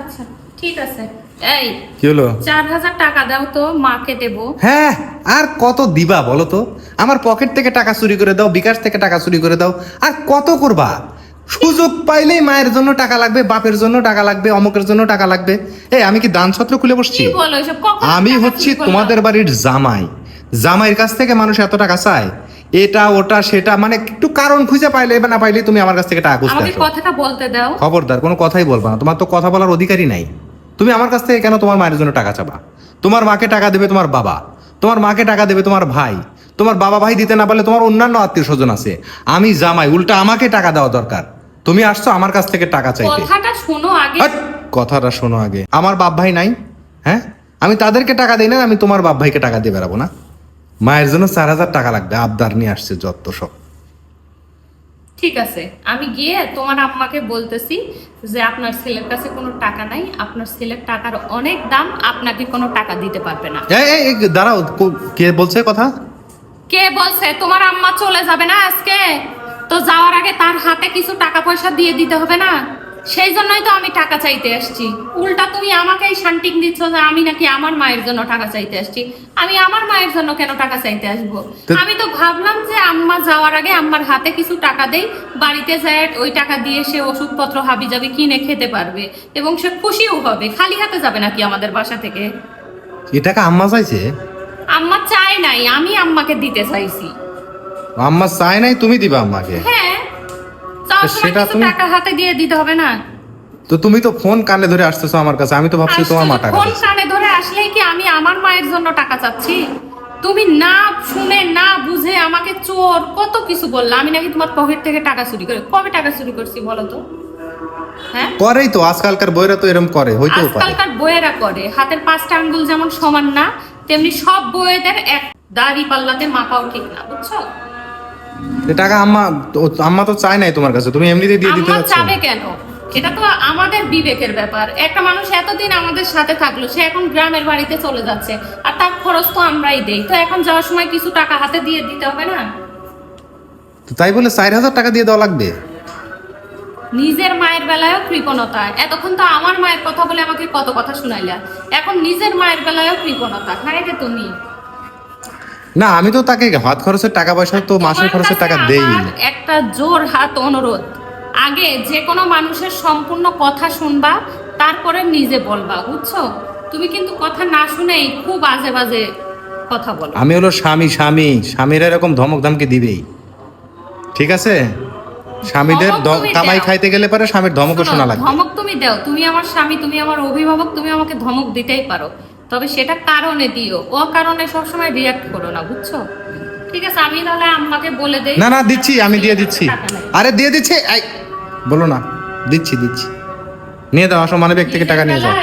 আচ্ছা ঠিক আছে। এই কি হলো? চার হাজার টাকা দাও তো মাকে দেবো। হ্যাঁ আর কত দিবা বলো তো? আমার পকেট থেকে টাকা চুরি করে দাও বিকাশ থেকে টাকা চুরি করে দাও আর কত করবা? সুযোগ পাইলেই মায়ের জন্য টাকা লাগবে বাপের জন্য টাকা লাগবে অমুকের জন্য টাকা লাগবে। এই আমি কি দান ছত্র খুলে বসছি? আমি হচ্ছি তোমাদের বাড়ির জামাই। জামাইয়ের কাছ থেকে মানুষ এত টাকা চায়? এটা ওটা সেটা মানে একটু কারণ খুঁজে পাইলে বা না পাইলে তুমি আমার কাছ থেকে টাকা খুঁজতে আমাকে কথাটা বলতে দাও। খবরদার কোনো কথাই বলবা না। তোমার তো কথা বলার অধিকারই নাই। তুমি আমার কাছ থেকে কেন তোমার মায়ের জন্য টাকা চাবা? তোমার মাকে টাকা দেবে তোমার বাবা। তোমার মাকে টাকা দেবে তোমার ভাই। তোমার বাবা ভাই দিতে না পারলে তোমার অন্যান্য আত্মীয় স্বজন আছে। আমি জামাই উল্টা আমাকে টাকা দেওয়া দরকার। তুমি আসছো আমার কাছ থেকে টাকা চাইতে। কথাটা শোনো আগে। কথাটা শোনো আগে। আমার বাপ ভাই নাই হ্যাঁ? আমি তাদেরকে টাকা দিই না আমি তোমার বাপ ভাইকে টাকা দিয়ে বেড়াবো না। মায়ের জন্য চার হাজার টাকা লাগবে আবদার নিয়ে আসছে যত সব। ঠিক আছে আমি গিয়ে তোমার আম্মাকে বলতেছি যে আপনার ছেলের কাছে কোনো টাকা নাই আপনার ছেলের টাকার অনেক দাম আপনাকে কোনো টাকা দিতে পারবে না। এই, দাঁড়াও কে বলছে কথা? কে বলছে? তোমার আম্মা চলে যাবে না আজকে? তো যাওয়ার আগে তার হাতে কিছু টাকা পয়সা দিয়ে দিতে হবে না? সেই জন্যই তো আমি টাকা চাইতে আসছি। উল্টা তুমি আমাকেই শান্টিং দিচ্ছ যে আমি নাকি আমার মায়ের জন্য টাকা চাইতে আসছি। আমি আমার মায়ের জন্য কেন টাকা চাইতে আসব? আমি তো ভাবলাম যে আম্মা যাওয়ার আগে আম্মার হাতে কিছু টাকা দেই বাড়িতে যায় ওই টাকা দিয়ে সে ওষুধপত্র হাবি যাবে কিনে খেতে পারবে এবং সে খুশিও হবে খালি হাতে যাবে নাকি আমাদের বাসা থেকে? এ টাকা আম্মা চাইছে? আম্মা চায় নাই আমি আম্মাকে দিতে চাইছি। আম্মা চায় নাই তুমি দিবা আম্মাকে? হ্যাঁ সেটা তুমি- টাকা হাতে দিয়ে দিতে হবে না। তো তুমি তো ফোন কানে ধরে আসতেছো আমার কাছে আমি তো ভাবছি তোমার মা টাকা ফোন কানে ধরে আসলেই কি আমি আমার মায়ের জন্য টাকা চাচ্ছি? তুমি না শুনে না বুঝে আমাকে চোর কত কিছু বললা। আমি নাকি তোমার পকেট থেকে টাকা চুরি করে কবে টাকা চুরি করছি বলো তো? হ্যাঁ? করেই তো আজকালকার বইরা তো এরকম করে হইতেও পারে। আজকালকার বইয়েরা করে। হাতের পাঁচটা আঙ্গুল যেমন সমান না তেমনি সব বইয়েদের এক দাড়ি পাল্লাতে মাপাও ঠিক না বুঝছ? টাকা আম্মা আম্মা তো চায় নাই তোমার কাছে তুমি এমনিতেই দিয়ে দিতে আম্মা চাবে কেন? এটা তো আমাদের বিবেকের ব্যাপার। একটা মানুষ এতদিন আমাদের সাথে থাকল সে এখন গ্রামের বাড়িতে চলে যাচ্ছে আর তার খরচ তো আমরাই দেই। তো এখন যাওয়ার সময় কিছু টাকা হাতে দিয়ে দিতে হবে না? তো তাই বলে চার হাজার টাকা দিয়ে দেওয়া লাগবে? নিজের মায়ের বেলায়ও কৃপণতা। এতক্ষণ তো আমার মায়ের কথা বলে আমাকে কত কথা শুনাইলা। এখন নিজের মায়ের বেলায়ও কৃপণতা। হ্যাঁ রে তুমি। না আমি তো তাকে হাত খরচের টাকা পয়সা তো মাসের খরচের টাকা দেই একটা জোর হাত অনুরোধ। আগে যে কোনো মানুষের সম্পূর্ণ কথা শুনবা তারপরে নিজে বলবা বুঝছ? তুমি কিন্তু কথা না শুনেই খুব আজে বাজে কথা বলো। আমি হলো স্বামী স্বামী স্বামীরা এরকম ধমক ধামকে দিবেই। ঠিক আছে? স্বামীদের কামাই খাইতে গেলে পরে স্বামীর ধমকও শোনা লাগে ধমক তুমি দাও। তুমি আমার স্বামী তুমি আমার অভিভাবক তুমি আমাকে ধমক দিতেই পারো। তবে সেটা কারণে দিও। ও কারণে সবসময় রিয়াক্ট করো না বুঝছ? ঠিক আছে আমি তাহলে আম্মাকে বলে দেই। না না দিচ্ছি আমি দিয়ে দিচ্ছি। আরে দিয়ে দিচ্ছি? এই, বলো না দিচ্ছি দিচ্ছি। নিয়ে দাও আসো ব্যক্তি থেকে টাকা নিয়ে যাও।